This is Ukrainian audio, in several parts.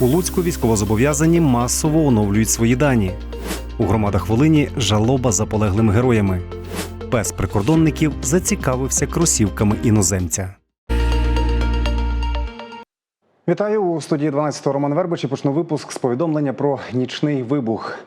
У Луцьку військовозобов'язані масово оновлюють свої дані. У громадах Волині жалоба за полеглими героями. Пес прикордонників зацікавився кросівками іноземця. Вітаю у студії 12 Роман Вербич і почну випуск з повідомлення про нічний вибух.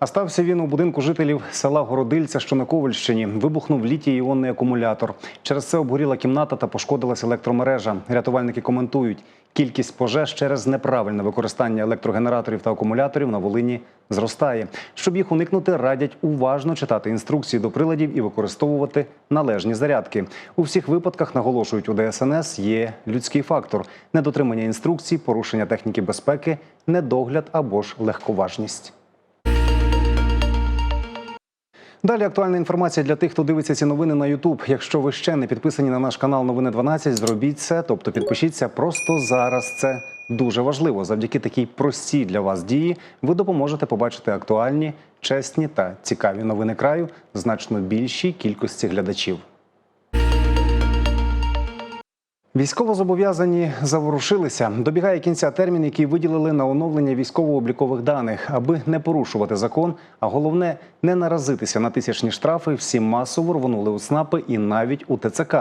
А стався він у будинку жителів села Городильця, що на Ковальщині. Вибухнув літій іонний акумулятор. Через це обгоріла кімната та пошкодилась електромережа. Рятувальники коментують, кількість пожеж через неправильне використання електрогенераторів та акумуляторів на Волині зростає. Щоб їх уникнути, радять уважно читати інструкції до приладів і використовувати належні зарядки. У всіх випадках наголошують у ДСНС є людський фактор: недотримання інструкцій, порушення техніки безпеки, недогляд або ж легковажність. Далі актуальна інформація для тих, хто дивиться ці новини на Ютуб. Якщо ви ще не підписані на наш канал Новини 12, зробіть це, тобто підпишіться просто зараз. Це дуже важливо. Завдяки такій простій для вас дії ви допоможете побачити актуальні, чесні та цікаві новини краю значно більшій кількості глядачів. Військовозобов'язані заворушилися. Добігає кінця термін, який виділили на оновлення військово-облікових даних, аби не порушувати закон, а головне не наразитися на тисячні штрафи. Всі масово рвонули у СНАПи і навіть у ТЦК.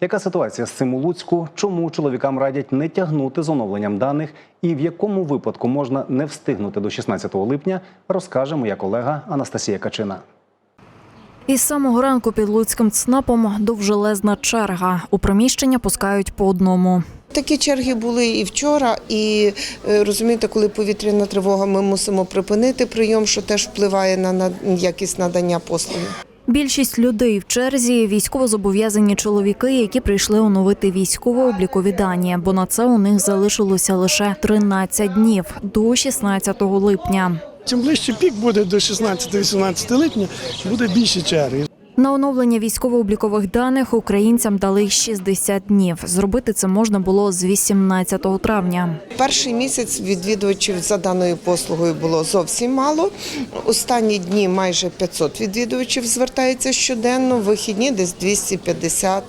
Яка ситуація з цим у Луцьку? Чому чоловікам радять не тягнути з оновленням даних? І в якому випадку можна не встигнути до 16 липня, розкаже моя колега Анастасія Качина. Із самого ранку під Луцьким ЦНАПом довжелезна черга. У приміщення пускають по одному. Такі черги були і вчора, і е, розумієте, коли повітряна тривога, ми мусимо припинити прийом, що теж впливає на на якість надання послуги. Більшість людей в черзі військовозобов'язані чоловіки, які прийшли оновити військово-облікові дані, бо на це у них залишилося лише 13 днів до 16 липня. Чим ближче пік буде до 16-18 липня, буде більше черги. На оновлення військово-облікових даних українцям дали 60 днів. Зробити це можна було з 18 травня. Перший місяць відвідувачів за даною послугою було зовсім мало. Останні дні майже 500 відвідувачів звертається щоденно. Вихідні десь 250.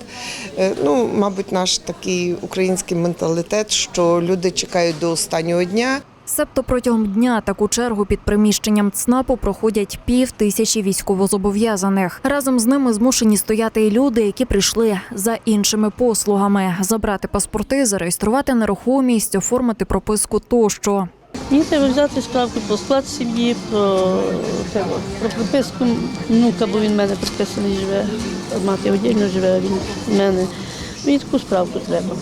Е, Ну, мабуть, наш такий український менталітет, що люди чекають до останнього дня. Себто протягом дня таку чергу під приміщенням ЦНАПу проходять пів тисячі військовозобов'язаних. Разом з ними змушені стояти і люди, які прийшли за іншими послугами: забрати паспорти, зареєструвати нерухомість, оформити прописку тощо. Мені треба взяти справку про склад сім'ї, про, от, про приписку внука, бо він в мене підписаний живе. Мати віддільно живе, він в мене. Мені таку справку треба.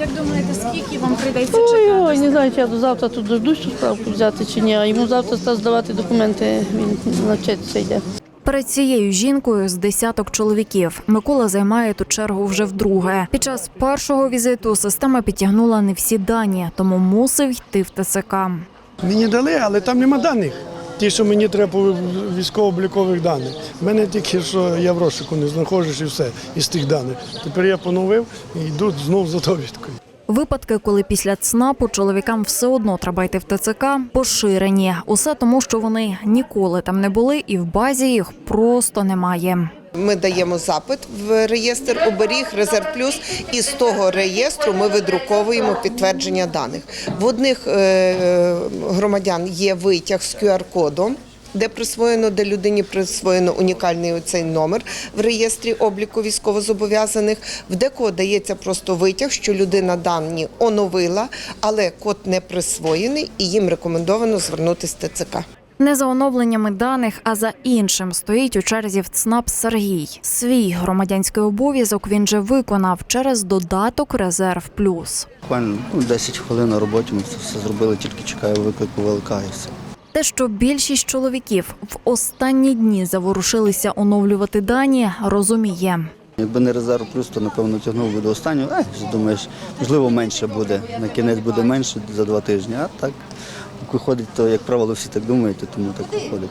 Як думаєте, скільки вам прийдеться Ой, чекати? ой, не знаю, чи я до завтра тут дождусь цю справку взяти чи ні. А йому завтра став здавати документи, він навчатися йде. Перед цією жінкою з десяток чоловіків Микола займає ту чергу вже вдруге. Під час першого візиту система підтягнула не всі дані, тому мусив йти в ТСК. Мені дали, але там нема даних. Ті, що мені треба по військово-облікових даних. У мене тільки що я в розшуку не знаходжусь і все із тих даних. Тепер я поновив і йду знов за довідкою. Випадки, коли після ЦНАПу чоловікам все одно треба йти в ТЦК, поширені. Усе тому, що вони ніколи там не були, і в базі їх просто немає. Ми даємо запит в реєстр оберіг Резерв Плюс, і з того реєстру ми видруковуємо підтвердження даних. В одних е, громадян є витяг з QR-кодом. Де присвоєно, де людині присвоєно унікальний оцей номер в реєстрі обліку військовозобов'язаних. В декого дається просто витяг, що людина дані оновила, але код не присвоєний, і їм рекомендовано звернутися в ТЦК. Не за оновленнями даних, а за іншим стоїть у черзі в ЦНАП Сергій. Свій громадянський обов'язок він же виконав через додаток Резерв Плюс. Буквально ну, 10 хвилин на роботі ми це все зробили, тільки чекаю виклику ВЛК і все. Те, що більшість чоловіків в останні дні заворушилися оновлювати дані, розуміє. Якби не резерв плюс, то напевно тягнув би до останнього. Ай, думаєш, можливо, менше буде. На кінець буде менше за два тижні. А так як виходить, то як правило всі так думають, тому так виходить.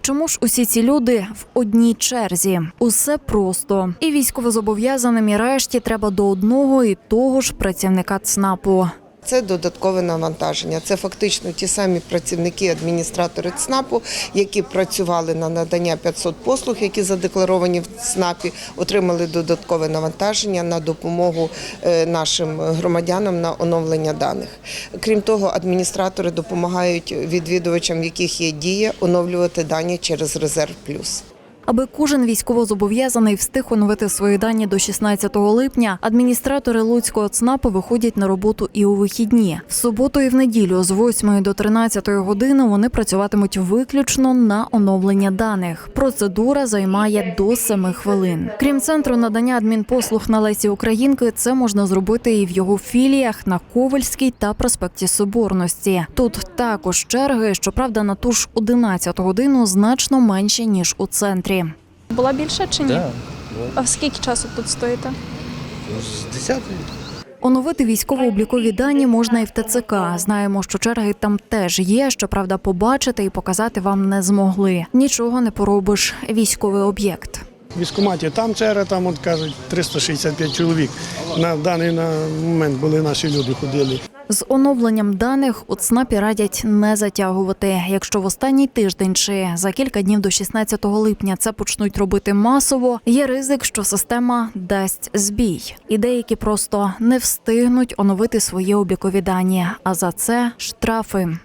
Чому ж усі ці люди в одній черзі? Усе просто. І військовозобов'язаним і решті треба до одного і того ж працівника ЦНАПу. Це додаткове навантаження. Це фактично ті самі працівники, адміністратори ЦНАПу, які працювали на надання 500 послуг, які задекларовані в ЦНАПі, отримали додаткове навантаження на допомогу е, нашим громадянам на оновлення даних. Крім того, адміністратори допомагають відвідувачам, в яких є дія, оновлювати дані через резерв плюс. Аби кожен військовозобов'язаний встиг оновити свої дані до 16 липня, адміністратори Луцького ЦНАПу виходять на роботу і у вихідні. В суботу і в неділю з 8 до 13 години вони працюватимуть виключно на оновлення даних. Процедура займає до 7 хвилин. Крім центру надання адмінпослуг на Лесі Українки, це можна зробити і в його філіях на Ковальській та проспекті Соборності. Тут також черги, щоправда, на ту ж 11 годину значно менші ніж у центрі. Була більше чи ні? Так, А скільки часу тут стоїте? з 10 Оновити військово-облікові дані можна і в ТЦК. Знаємо, що черги там теж є. Щоправда, побачити і показати вам не змогли. Нічого не поробиш. Військовий об'єкт. В військкоматі там черга, там от кажуть 365 чоловік. На даний момент були наші люди ходили. З оновленням даних у ЦНАПі радять не затягувати. Якщо в останній тиждень чи за кілька днів до 16 липня це почнуть робити масово, є ризик, що система дасть збій, і деякі просто не встигнуть оновити свої облікові дані. А за це штрафи.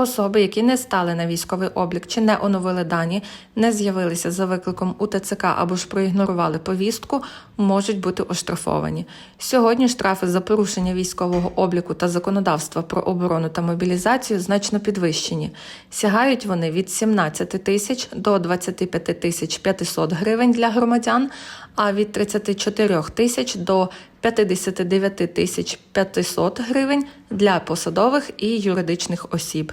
Особи, які не стали на військовий облік чи не оновили дані, не з'явилися за викликом у ТЦК або ж проігнорували повістку, можуть бути оштрафовані. Сьогодні штрафи за порушення військового обліку та законодавства про оборону та мобілізацію значно підвищені. Сягають вони від 17 тисяч до 25 тисяч 500 гривень для громадян, а від 34 тисяч до 59 тисяч 500 гривень для посадових і юридичних осіб.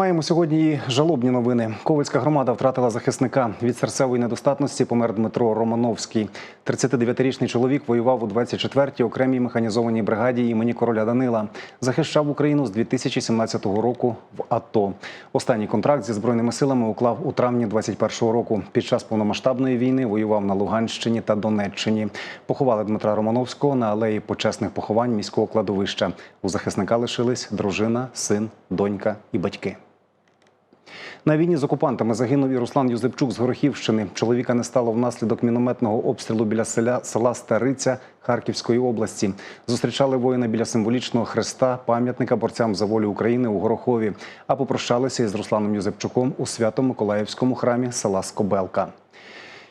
Маємо сьогодні і жалобні новини. Ковальська громада втратила захисника від серцевої недостатності. Помер Дмитро Романовський. 39-річний чоловік воював у 24-й окремій механізованій бригаді імені короля Данила. Захищав Україну з 2017 року в АТО. Останній контракт зі збройними силами уклав у травні 21-го року. Під час повномасштабної війни воював на Луганщині та Донеччині. Поховали Дмитра Романовського на алеї почесних поховань міського кладовища. У захисника лишились дружина, син, донька і батьки. На війні з окупантами загинув і Руслан Юзепчук з Горохівщини. Чоловіка не стало внаслідок мінометного обстрілу біля селя села Стариця Харківської області. Зустрічали воїна біля символічного хреста, пам'ятника борцям за волю України у Горохові. А попрощалися із Русланом Юзепчуком у Свято-Миколаївському храмі села Скобелка.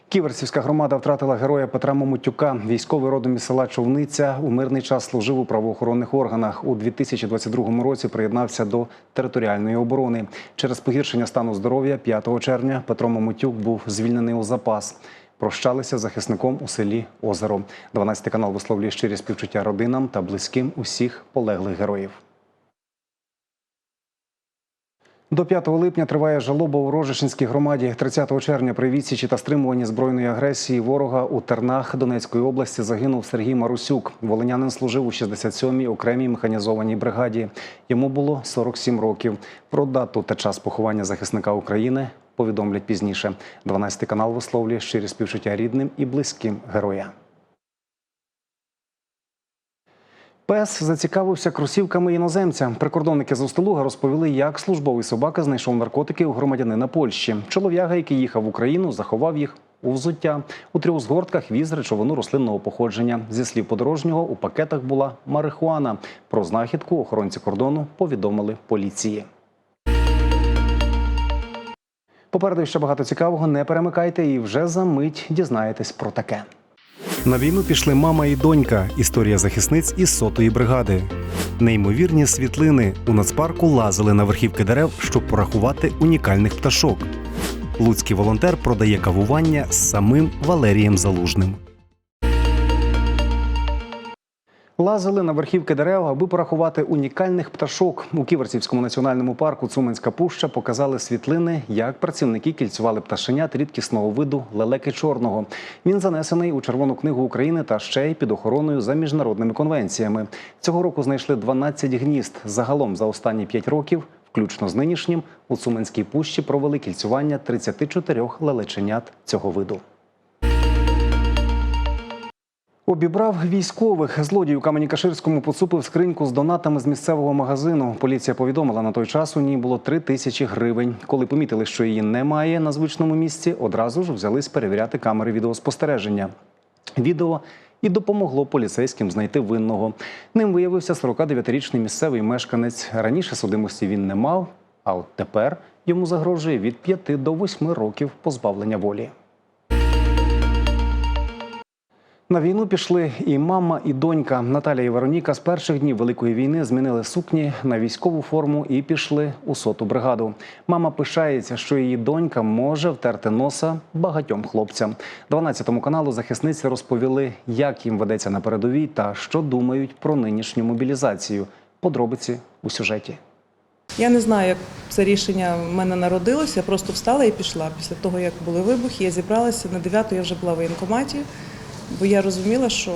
Ківерцівська громада втратила героя Петра Момутюка. Військовий родом із села Човниця у мирний час служив у правоохоронних органах. У 2022 році приєднався до територіальної оборони. Через погіршення стану здоров'я 5 червня Петро Момутюк був звільнений у запас. Прощалися захисником у селі Озеро. 12 канал висловлює щирі співчуття родинам та близьким усіх полеглих героїв. До 5 липня триває жалоба у Рожешинській громаді. 30 червня при відсічі та стримуванні збройної агресії ворога у Тернах Донецької області загинув Сергій Марусюк. Волинянин служив у 67-й окремій механізованій бригаді. Йому було 47 років. Про дату та час поховання захисника України повідомлять пізніше. 12 канал висловлює щирі співчуття рідним і близьким героя. Пес зацікавився кросівками іноземця. Прикордонники з Устилуга розповіли, як службовий собака знайшов наркотики у громадянина Польщі. Чолов'яга, який їхав в Україну, заховав їх у взуття. У трьох згортках віз речовину рослинного походження. Зі слів подорожнього, у пакетах була марихуана. Про знахідку охоронці кордону повідомили поліції. Попереду ще багато цікавого. Не перемикайте і вже за мить дізнаєтесь про таке. На війну пішли мама і донька. Історія захисниць із сотої бригади. Неймовірні світлини у нацпарку лазили на верхівки дерев, щоб порахувати унікальних пташок. Луцький волонтер продає кавування з самим Валерієм Залужним. Лазили на верхівки дерев, аби порахувати унікальних пташок. У Ківерцівському національному парку Цуменська пуща показали світлини, як працівники кільцювали пташенят рідкісного виду лелеки чорного. Він занесений у Червону книгу України та ще й під охороною за міжнародними конвенціями. Цього року знайшли 12 гнізд. Загалом за останні 5 років Включно з нинішнім у Цуменській пущі провели кільцювання 34 лелеченят цього виду. Обібрав військових. Злодій у Камені-Каширському поцупив скриньку з донатами з місцевого магазину. Поліція повідомила, на той час у ній було три тисячі гривень. Коли помітили, що її немає на звичному місці, одразу ж взялись перевіряти камери відеоспостереження. Відео і допомогло поліцейським знайти винного. Ним виявився 49-річний місцевий мешканець. Раніше судимості він не мав, а от тепер йому загрожує від 5 до 8 років позбавлення волі. На війну пішли і мама, і донька. Наталя і Вероніка з перших днів Великої війни змінили сукні на військову форму і пішли у соту бригаду. Мама пишається, що її донька може втерти носа багатьом хлопцям. 12 каналу захисниці розповіли, як їм ведеться на передовій та що думають про нинішню мобілізацію. Подробиці у сюжеті. Я не знаю, як це рішення в мене народилося. Я просто встала і пішла. Після того, як були вибухи, я зібралася на 9 я вже була в воєнкоматі, бо я розуміла, що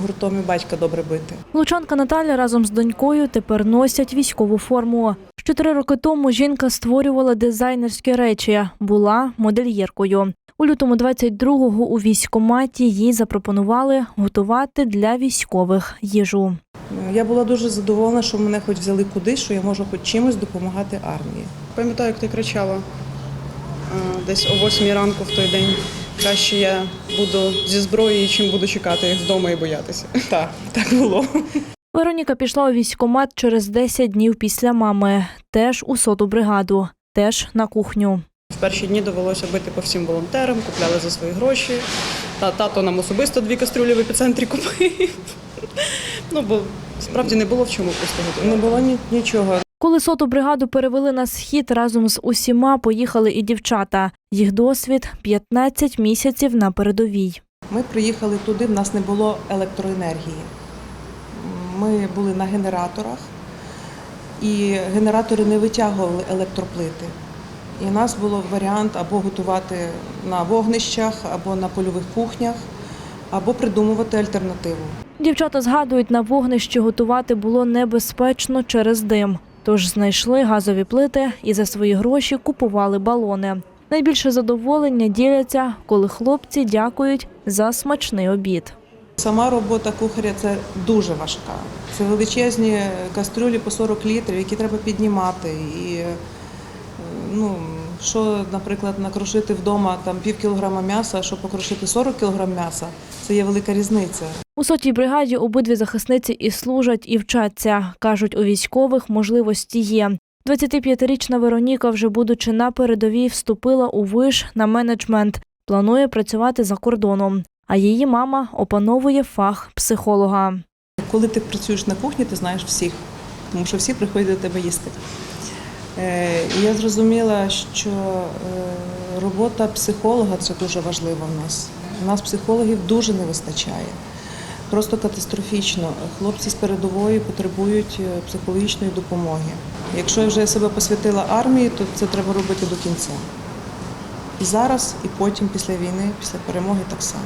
гуртом і батька добре бити. Лучанка Наталя разом з донькою тепер носять військову форму. Чотири роки тому жінка створювала дизайнерські речі, була модельєркою. У лютому 22-го у військкоматі їй запропонували готувати для військових їжу. Я була дуже задоволена, що мене хоч взяли кудись, що я можу хоч чимось допомагати армії. Пам'ятаю, як ти кричала десь о 8 ранку в той день. Краще я буду зі зброєю, чим буду чекати їх вдома і боятися. Так, так було. Вероніка пішла у військкомат через 10 днів після мами, теж у соту бригаду, теж на кухню. В перші дні довелося бити по всім волонтерам, купляли за свої гроші. Та тато нам особисто дві кастрюлі в епіцентрі купив. Ну, бо справді не було в чому просто Не було ні, нічого. Коли соту бригаду перевели на схід, разом з усіма поїхали і дівчата. Їх досвід 15 місяців на передовій. Ми приїхали туди, в нас не було електроенергії. Ми були на генераторах, і генератори не витягували електроплити. І у нас був варіант або готувати на вогнищах, або на польових кухнях, або придумувати альтернативу. Дівчата згадують, на вогнищі готувати було небезпечно через дим. Тож знайшли газові плити і за свої гроші купували балони. Найбільше задоволення діляться, коли хлопці дякують за смачний обід. Сама робота кухаря це дуже важка. Це величезні кастрюлі по 40 літрів, які треба піднімати. І е, ну, що, наприклад, накрошити вдома там пів кілограма м'яса, що покрошити 40 кілограм м'яса, це є велика різниця. У сотій бригаді обидві захисниці і служать, і вчаться. Кажуть, у військових можливості є. 25-річна Вероніка, вже будучи на передовій, вступила у виш на менеджмент. Планує працювати за кордоном. А її мама опановує фах психолога. Коли ти працюєш на кухні, ти знаєш всіх, тому що всі приходять до тебе їсти. Е, я зрозуміла, що е, робота психолога це дуже важлива в нас. У нас психологів дуже не вистачає. Просто катастрофічно. Хлопці з передової потребують е, психологічної допомоги. Якщо я вже себе посвятила армії, то це треба робити до кінця. І зараз, і потім, після війни, після перемоги так само.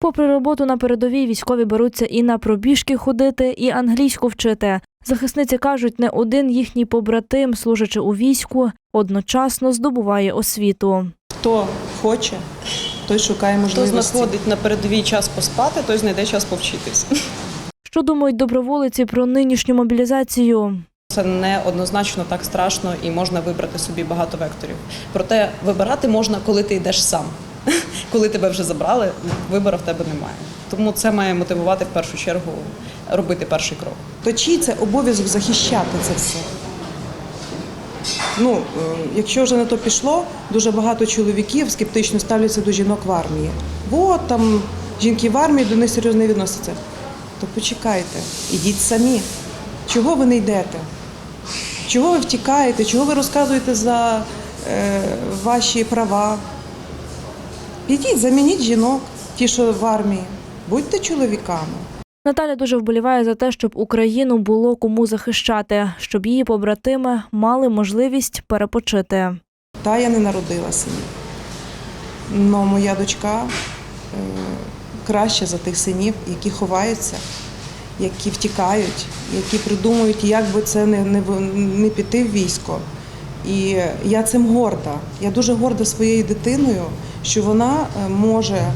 Попри роботу на передовій, військові беруться і на пробіжки ходити, і англійську вчити. Захисниці кажуть, не один їхній побратим, служачи у війську, одночасно здобуває освіту. Хто хоче, той шукає Хто знаходить на передовій час поспати, той знайде час повчитись. Що думають доброволиці про нинішню мобілізацію? Це не однозначно так страшно і можна вибрати собі багато векторів. Проте вибирати можна, коли ти йдеш сам. Коли тебе вже забрали, вибору в тебе немає. Тому це має мотивувати в першу чергу робити перший крок. То чий це обов'язок захищати це все? Ну, е, якщо вже на то пішло, дуже багато чоловіків скептично ставляться до жінок в армії. От там жінки в армії до них серйозно не відносяться. То почекайте, ідіть самі. Чого ви не йдете? Чого ви втікаєте? Чого ви розказуєте за е, ваші права? Підіть, замініть жінок, ті, що в армії. Будьте чоловіками. Наталя дуже вболіває за те, щоб Україну було кому захищати, щоб її побратими мали можливість перепочити. Та я не народила синів. Но моя дочка е, краща за тих синів, які ховаються які втікають, які придумують, як би це не, не, не піти в військо. І я цим горда. Я дуже горда своєю дитиною, що вона е, може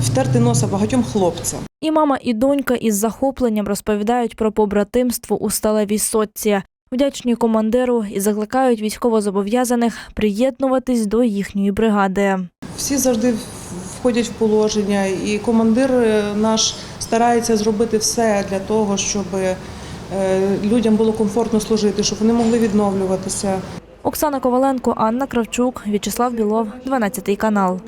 втерти носа багатьом хлопцям. І мама, і донька із захопленням розповідають про побратимство у сталевій сотці. Вдячні командиру і закликають військовозобов'язаних приєднуватись до їхньої бригади. Всі завжди входять в положення, і командир е, наш старається зробити все для того, щоб е, людям було комфортно служити, щоб вони могли відновлюватися. Оксана Коваленко, Анна Кравчук, В'ячеслав Білов, 12 канал.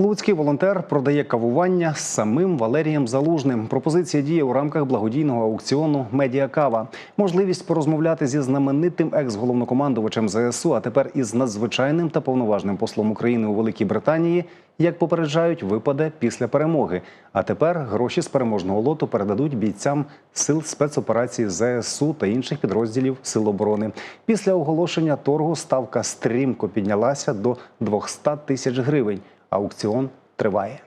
Луцький волонтер продає кавування з самим Валерієм Залужним. Пропозиція діє у рамках благодійного аукціону Медіакава. Можливість порозмовляти зі знаменитим екс-головнокомандувачем ЗСУ, а тепер із надзвичайним та повноважним послом України у Великій Британії, як попереджають, випаде після перемоги. А тепер гроші з переможного лоту передадуть бійцям сил спецоперації ЗСУ та інших підрозділів Сил оборони. Після оголошення торгу ставка стрімко піднялася до 200 тисяч гривень. Аукціон триває.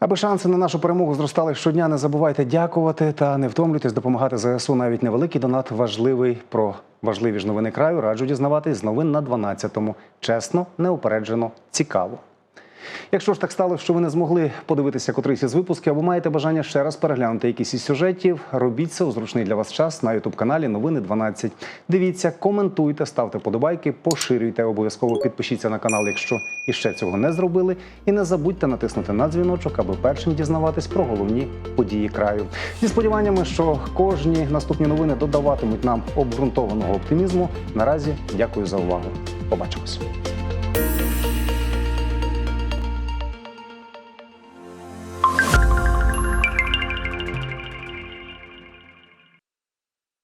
Аби шанси на нашу перемогу зростали щодня, не забувайте дякувати та не втомлюйтесь допомагати ЗСУ. Навіть невеликий донат важливий. Про важливі ж новини краю раджу дізнаватись з новин на 12-му. Чесно, неупереджено, цікаво. Якщо ж так сталося, що ви не змогли подивитися котрийсь із випусків або маєте бажання ще раз переглянути якісь із сюжетів, робіть це у зручний для вас час на ютуб каналі Новини 12. Дивіться, коментуйте, ставте подобайки, поширюйте. Обов'язково підпишіться на канал, якщо іще цього не зробили. І не забудьте натиснути на дзвіночок, аби першим дізнаватись про головні події краю. Зі сподіваннями, що кожні наступні новини додаватимуть нам обґрунтованого оптимізму. Наразі дякую за увагу. Побачимось.